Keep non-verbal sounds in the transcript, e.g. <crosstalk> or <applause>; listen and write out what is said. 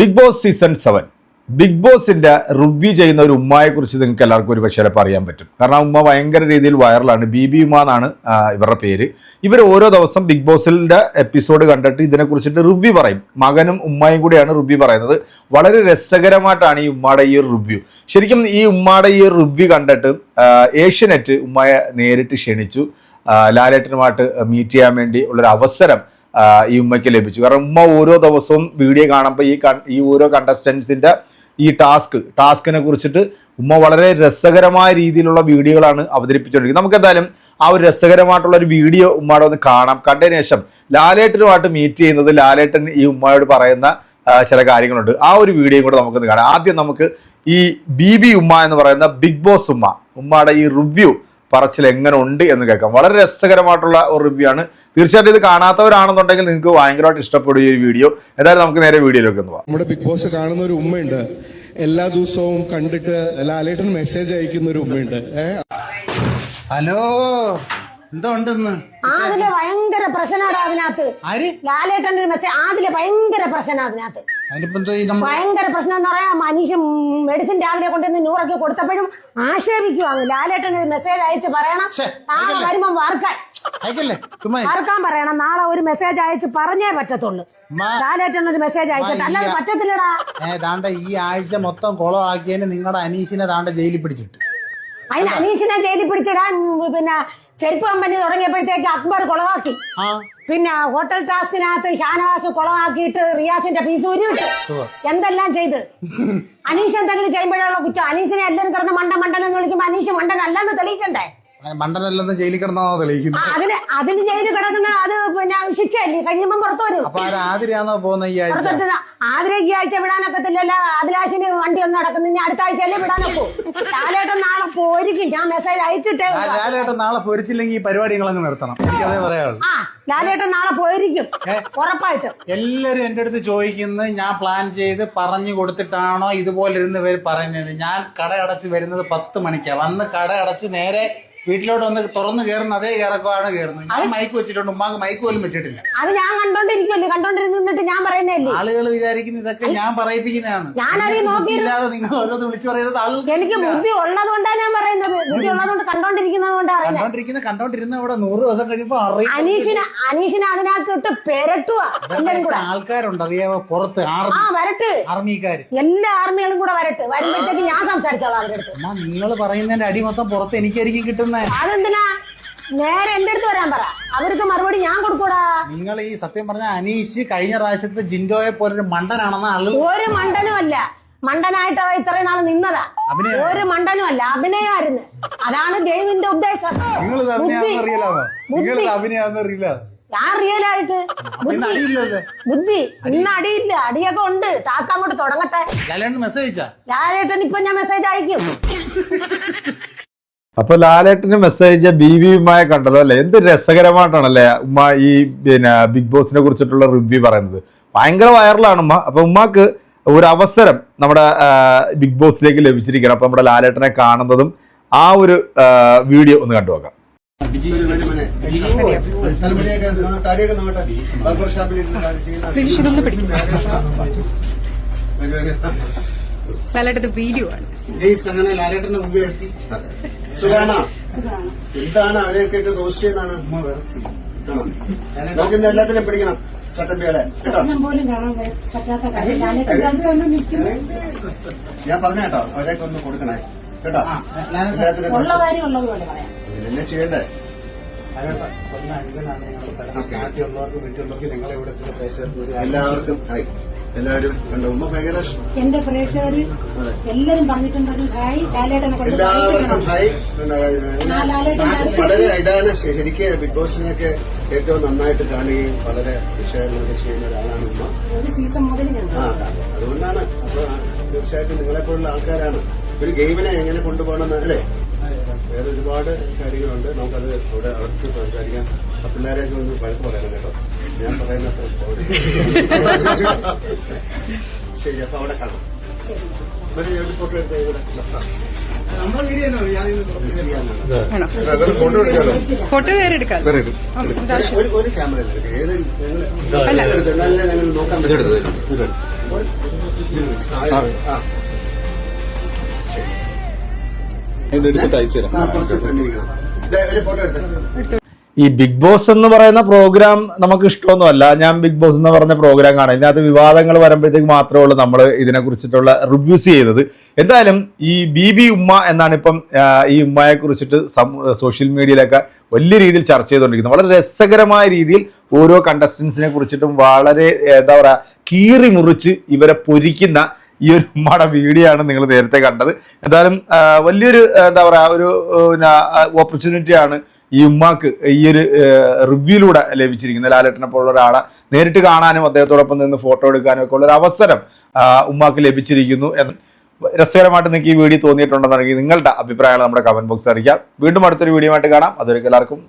Bigg Boss season seven Bigg ബോസിന്റെ review ചെയ്യുന്ന ഒരു ഉമ്മയെക്കുറിച്ച് നിങ്ങൾക്ക് എല്ലാവർക്കും ഒരു പക്ഷേ ചിലപ്പോൾ അറിയാൻ പറ്റും. കാരണം ഉമ്മ ഭയങ്കര രീതിയിൽ വൈറലാണ് ബി ബി ഉമ്മ എന്നാണ് ഇവരുടെ പേര്. ഇവർ ഓരോ ദിവസം ബിഗ് ബോസിന്റെ എപ്പിസോഡ് കണ്ടിട്ട് ഇതിനെ കുറിച്ചിട്ട് റിവ്യൂ പറയും. മകനും ഉമ്മയും കൂടിയാണ് റിവ്യൂ പറയുന്നത്. വളരെ രസകരമായിട്ടാണ് ഈ ഉമ്മയുടെ ഈ ഒരു റിവ്യൂ ശരിക്കും ഈ ഉമ്മയുടെ ഈ ഒരു റിവ്യൂ കണ്ടിട്ട് ഏഷ്യനെറ്റ് ഉമ്മയെ നേരിട്ട് ക്ഷണിച്ചു. ലാലേട്ടനുമായിട്ട് മീറ്റ് ചെയ്യാൻ വേണ്ടി ഉള്ളൊരു അവസരം ഈ ഉമ്മയ്ക്ക് ലഭിച്ചു. കാരണം ഉമ്മ ഓരോ ദിവസവും വീഡിയോ കാണുമ്പോൾ ഈ ഈ ഓരോ കണ്ടസ്റ്റൻസിന്റെ ഈ ടാസ്ക് ടാസ്കിനെ കുറിച്ചിട്ട് ഉമ്മ വളരെ രസകരമായ രീതിയിലുള്ള വീഡിയോകളാണ് അവതരിപ്പിച്ചുകൊണ്ടിരിക്കുന്നത് നമുക്ക് എന്തായാലും ആ ഒരു രസകരമായിട്ടുള്ള ഒരു വീഡിയോ ഉമ്മയുടെ ഒന്ന് കാണാം. കണ്ടതിന് ശേഷം ലാലേട്ടനുമായിട്ട് മീറ്റ് ചെയ്യുന്നത് ലാലേട്ടൻ ഈ ഉമ്മയോട് പറയുന്ന ചില കാര്യങ്ങളുണ്ട്. ആ ഒരു വീഡിയോയും കൂടെ നമുക്കൊന്ന് കാണാം. ആദ്യം നമുക്ക് ഈ ബി ബി ഉമ്മ എന്ന് പറയുന്ന ബിഗ് ബോസ് ഉമ്മ ഉമ്മയുടെ ഈ റിവ്യൂ പറച്ചിൽ എങ്ങനെ ഉണ്ട് എന്ന് കേൾക്കാം. വളരെ രസകരമായിട്ടുള്ള ഒരു റിവ്യൂ ആണ്. തീർച്ചയായിട്ടും ഇത് കാണാത്തവരാണെന്നുണ്ടെങ്കിൽ നിങ്ങൾക്ക് ഭയങ്കരമായിട്ട് ഇഷ്ടപ്പെടും ഈ ഒരു വീഡിയോ എന്തായാലും നമുക്ക് നേരെ വീഡിയോയിലേക്ക് ഒന്ന് പോവാം നമ്മുടെ ബിഗ് ബോസ് കാണുന്ന ഒരു ഉമ്മയുണ്ട്. എല്ലാ ദിവസവും കണ്ടിട്ട് ലാലേട്ടൻ മെസ്സേജ് അയക്കുന്ന ഒരു ഉമ്മയുണ്ട്. ഏഹ് ഹലോ. എന്തോ ഉണ്ടെന്ന്? ആദിലെ ഭയങ്കര പ്രശ്നമാണ് അതിനകത്ത്. ആര്? ലാലേട്ടന്റെ മെസ്സേജ് ആദിലെ ഭയങ്കര പ്രശ്നം അതിനകത്ത്. ഭയങ്കര പ്രശ്നം എന്ന് പറയാ മനുഷ്യൻ മെഡിസിൻ രാവിലെ കൊണ്ടുവന്ന് നൂറൊക്കെ കൊടുത്തപ്പോഴും ആക്ഷേപിക്കുവാണ് ലാലേട്ടൻ ഒരു മെസ്സേജ് അയച്ച് പറയണം. വരുമ്പം നാളെ? വരുമ്പോ ചുമ്മാ വറുക്കാൻ പറയണം. നാളെ ഒരു മെസ്സേജ് അയച്ച് പറഞ്ഞേ പറ്റത്തുള്ളൂ. ലാലേട്ടൻ ഒരു മെസ്സേജ് അയക്കട്ടെ അല്ലാതെ. പറ്റത്തില്ലടാ. ഏ ഈ ആഴ്ച മൊത്തം കുളമാക്കിയതിന് നിങ്ങളുടെ അനീഷിനെ താണ്ട ജയിലിൽ പിടിച്ചിട്ട്. അതിന് അനീഷിനെ ജയിലിൽ പിടിച്ചിടാൻ പിന്നെ ചെരുപ്പ് കമ്പനി തുടങ്ങിയപ്പോഴത്തേക്ക് അക്ബർ കൊളവാക്കി. പിന്നെ ഹോട്ടൽ ടാസ്കിനകത്ത് ഷാനവാസ് കുളമാക്കിയിട്ട് റിയാസിന്റെ ഫീസ് ഉരുവിട്ട്. എന്തെല്ലാം ചെയ്ത്? അനീഷ് എന്തെങ്കിലും ചെയ്യുമ്പോഴുള്ള കുറ്റം. അനീഷിനെ എല്ലാവരും കിടന്ന് മണ്ടൻ മണ്ടൻ എന്ന് വിളിക്കുമ്പോ അനീഷ് മണ്ടൻ അല്ലെന്ന് തെളിയിക്കണ്ടേ? മണ്ടനല്ലെന്ന് ജയിലിൽ കിടന്നാണോ തെളിയിക്കുന്നത്? അതിന് അതിന് ജയിലിൽ കിടക്കുന്ന അത് പിന്നെ ശിക്ഷയല്ലേ? കഴിയുമ്പം പുറത്തു വരും. അപ്പൊ പോകുന്ന ഈ ആഴ്ച? പുറത്തിട്ട് ആതിരെ ഈ ആഴ്ച വിടാനൊക്കത്തില്ലല്ലോ അഭിലാഷിന് വണ്ടി ഒന്നും നടക്കുന്നു ഇനി അടുത്ത ആഴ്ചയല്ലേ വിടാനൊക്കൂ ലാലേട്ടൻ നാളെ പോയിരിക്കും. ഞാൻ മെസ്സേജ് അയച്ചിട്ടേ ആ, ലാലേട്ടൻ നാളെ പൊരിച്ചില്ലെങ്കിൽ ഈ പരിപാടികളങ്ങ് നിർത്തണം. എനിക്കതേ പറയാനുള്ളൂ. ആ ലാലേട്ടൻ നാളെ പോയിരിക്കും? ഉറപ്പായിട്ടും. എല്ലാരും എന്റെ അടുത്ത് ചോദിക്കുന്നത് ഞാൻ പ്ലാൻ ചെയ്ത് പറഞ്ഞു കൊടുത്തിട്ടാണോ ഇതുപോലെ ഇരുന്ന് പേര് പറയുന്നത്? ഞാൻ കട അടച്ച് വരുന്നത് പത്ത് മണിക്കാ. വന്ന് കട അടച്ച് നേരെ വീട്ടിലോട്ട് വന്ന് തുറന്ന് കയറുന്ന അതേ കയറക്കമാണ് കയറുന്നത് ഞാൻ മൈക്ക് വെച്ചിട്ടുണ്ട് ഉമ്മാക്ക് മൈക്ക് പോലും വെച്ചിട്ടില്ല. അത് ഞാൻ കണ്ടോണ്ടിരിക്കുമല്ലേ കണ്ടോണ്ടിരുന്നിട്ട് ഞാൻ പറയുന്നതല്ലേ? ആളുകൾ വിചാരിക്കുന്ന ഇതൊക്കെ ഞാൻ പറയിപ്പിക്കുന്നതാണ്. ഞാൻ നോക്കി- നിങ്ങൾ ഓരോന്ന് വിളിച്ചു പറയുന്നത് എനിക്ക് ബുദ്ധി ഉള്ളത് കണ്ടോണ്ടിരിക്കുന്ന കണ്ടോണ്ടിരുന്ന ഇവിടെ നൂറ് ദിവസം കഴിയുമ്പോ അനീഷിനെ അനീഷിനെ അതിനകത്തോട്ട് പെരട്ടുവാ എല്ലാരും കൂടെ. ആൾക്കാരുണ്ട് അറിയാമോ പുറത്ത് ആ വരട്ട്. ആർമിക്കാര്. എല്ലാ ആർമികളും കൂടെ വരട്ട്. വരുമ്പോഴത്തേക്ക് ഞാൻ സംസാരിച്ചോളാം അവരുടെ അടുത്ത്. അമ്മ നിങ്ങൾ പറയുന്നതിന്റെ അടി മൊത്തം പുറത്ത് എനിക്കായിരിക്കും കിട്ടുന്നത് അതെന്തിനാ? നേരെ എന്റെ അടുത്ത് വരാൻ പറ. അവർക്ക് മറുപടി ഞാൻ കൊടുക്കൂടാ. നിങ്ങൾ ഈ സത്യം പറഞ്ഞ അനീഷ് കഴിഞ്ഞ പ്രാവശ്യത്തെ ജിൻഡോയെ പോലൊരു മണ്ടനാണെന്ന് ആളുകൾ ഒരു മണ്ടനും അല്ല മണ്ടനായിട്ട് അവ ഇത്രയും നാൾ നിന്നതാ. ഒരു മണ്ടനും അല്ല അഭിനയമായിരുന്നു. അതാണ് ഗെയിമിന്റെ ഉദ്ദേശം. ഞാൻ റിയൽ ആയിട്ട് ബുദ്ധി. ഇന്ന് അടിയില്ല. അടിയൊക്കെ ഉണ്ട്. ടാസ്ക് അങ്ങോട്ട് തുടങ്ങട്ടെ. ലാലേണ്ട് മെസ്സേജ് അയച്ചാ? ലാലേട്ടൻ ഇപ്പൊ ഞാൻ മെസ്സേജ് അയക്കും. അപ്പൊ ലാലേട്ടന് മെസ്സേജ് ബി ബി ഉമ്മയെ കണ്ടല്ലോ അല്ലെ? എന്ത് രസകരമായിട്ടാണല്ലേ ഉമ്മ ഈ പിന്നെ ബിഗ് ബോസിനെ കുറിച്ചിട്ടുള്ള റിവ്യൂ പറയുന്നത്. ഭയങ്കര വൈറലാണ് ഉമ്മ. അപ്പൊ ഉമ്മക്ക് ഒരു അവസരം നമ്മുടെ ബിഗ് ബോസിലേക്ക് ലഭിച്ചിരിക്കണം അപ്പൊ നമ്മുടെ ലാലേട്ടനെ കാണുന്നതും ആ ഒരു വീഡിയോ ഒന്ന് കണ്ടു നോക്കാം. ലാലേട്ടത് വീഡിയോ ആണ്. ഗെയ്സ് അങ്ങനെ ലാലേട്ടന്റെ മുമ്പിൽ എത്തി സുഖാണോ എന്താണ് അവരെയൊക്കെ റോസ്റ്റ് ചെയ്യുന്നതാണ് എല്ലാത്തിനും പിടിക്കണം. ചട്ടമ്പികളെ കേട്ടോ? ഞാൻ പറഞ്ഞ കേട്ടോ അവരെയൊക്കെ ഒന്ന് കൊടുക്കണേ. കേട്ടോ? എന്നെ ചെയ്യണ്ടേ? എല്ലാവർക്കും ഹായ്. എല്ലാവരും കണ്ടു? ഉമ്മ ഭയങ്കര എന്റെ പ്രേക്ഷകർ എല്ലാരും പറഞ്ഞിട്ടുണ്ടെങ്കിൽ ഹായ്. ലാലേട്ടനെ എല്ലാവർക്കും ഹായ്. വളരെ ഇതാണ് ശരിക്കും ബിഗ് ബോസിനെയൊക്കെ ഏറ്റവും നന്നായിട്ട് കാണുകയും വളരെ വിഷയങ്ങളൊക്കെ ചെയ്യുന്ന ഒരാളാണ് ഉമ്മ. സീസൺ ആ അതുകൊണ്ടാണ് അപ്പൊ തീർച്ചയായിട്ടും നിങ്ങളെപ്പോലുള്ള ആൾക്കാരാണ്. ഒരു ഗെയിമിനെ എങ്ങനെ കൊണ്ടുപോകണം അല്ലേ? വേറെ ഒരുപാട് കാര്യങ്ങളുണ്ട്. നമുക്കത് ഇവിടെ അവർക്ക് സംസാരിക്കാം. ആ പിള്ളേരെയൊക്കെ ഒന്ന് വഴക്ക് പറയണം കേട്ടോ. ഞാൻ പറയുന്ന. <laughs> ശരി അപ്പൊ അവിടെ കാണാം. ഫോട്ടോ വേറെ എടുക്കാം ഒരു ക്യാമറ അല്ല ഞങ്ങൾ നോക്കാൻ ദേ, ഒരു ഫോട്ടോ എടുത്തേ ഈ ബിഗ് ബോസ് എന്ന് പറയുന്ന പ്രോഗ്രാം നമുക്ക് ഇഷ്ടമൊന്നുമല്ല. ഞാൻ ബിഗ് ബോസ് എന്ന് പറഞ്ഞ പ്രോഗ്രാം കാണാം ഇതിനകത്ത് വിവാദങ്ങൾ വരുമ്പോഴത്തേക്ക് മാത്രമേ ഉള്ളൂ നമ്മൾ ഇതിനെ കുറിച്ചിട്ടുള്ള റിവ്യൂസ് ചെയ്തത് എന്തായാലും ഈ ബി ബി ഉമ്മ എന്നാണ് ഇപ്പം ഈ ഉമ്മയെ കുറിച്ചിട്ട് സോഷ്യൽ മീഡിയയിലൊക്കെ വലിയ രീതിയിൽ ചർച്ച ചെയ്തുകൊണ്ടിരിക്കുന്നത്. വളരെ രസകരമായ രീതിയിൽ ഓരോ കണ്ടസ്റ്റൻസിനെ കുറിച്ചിട്ടും വളരെ എന്താ പറയുക കീറി മുറിച്ച് ഇവരെ പൊരിക്കുന്ന ഈ ഒരു ഉമ്മയുടെ വീഡിയോ ആണ് നിങ്ങൾ നേരത്തെ കണ്ടത്. എന്തായാലും വലിയൊരു എന്താ പറയുക ഒരു ഓപ്പർച്യൂണിറ്റിയാണ് ഈ ഉമ്മാക്ക് ഈ ഒരു റിവ്യൂയിലൂടെ ലഭിച്ചിരിക്കുന്നത് ലാലേട്ടനെ പോലുള്ള ഒരാളെ നേരിട്ട് കാണാനും അദ്ദേഹത്തോടൊപ്പം നിന്ന് ഫോട്ടോ എടുക്കാനും ഒക്കെ ഉള്ള ഒരു അവസരം ഉമ്മാക്ക് ലഭിച്ചിരിക്കുന്നു എന്ന് രസകരമായിട്ട് നിങ്ങൾക്ക് ഈ വീഡിയോ തോന്നിയിട്ടുണ്ടെന്നുണ്ടെങ്കിൽ നിങ്ങളുടെ അഭിപ്രായങ്ങൾ നമ്മുടെ കമന്റ് ബോക്സിൽ അറിയിക്കാം വീണ്ടും അടുത്തൊരു വീഡിയോ ആയിട്ട് കാണാം അതൊരു എല്ലാവർക്കും.